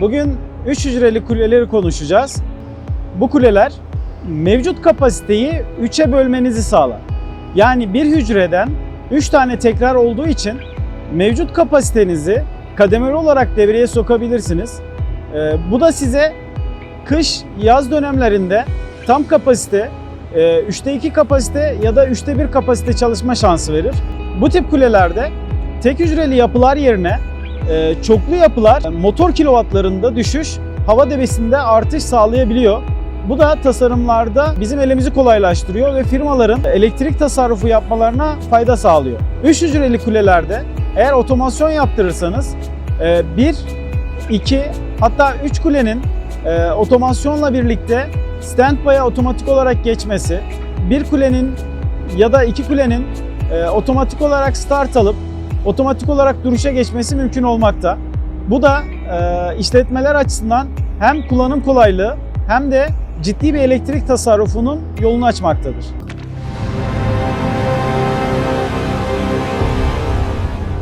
Bugün 3 hücreli kuleleri konuşacağız. Bu kuleler mevcut kapasiteyi 3'e bölmenizi sağlar. Yani bir hücreden 3 tane tekrar olduğu için mevcut kapasitenizi kademeli olarak devreye sokabilirsiniz. Ee, bu da size kış, yaz dönemlerinde tam kapasite, 3'te 2 kapasite ya da 3'te 1 kapasite çalışma şansı verir. Bu tip kulelerde tek hücreli yapılar yerine e, çoklu yapılar motor kilovatlarında düşüş, hava debisinde artış sağlayabiliyor. Bu da tasarımlarda bizim elimizi kolaylaştırıyor ve firmaların elektrik tasarrufu yapmalarına fayda sağlıyor. 3 hücreli kulelerde eğer otomasyon yaptırırsanız 1, 2 hatta 3 kulenin e, otomasyonla birlikte standby'a otomatik olarak geçmesi, bir kulenin ya da iki kulenin e, otomatik olarak start alıp otomatik olarak duruşa geçmesi mümkün olmakta. Bu da e, işletmeler açısından hem kullanım kolaylığı hem de ciddi bir elektrik tasarrufunun yolunu açmaktadır.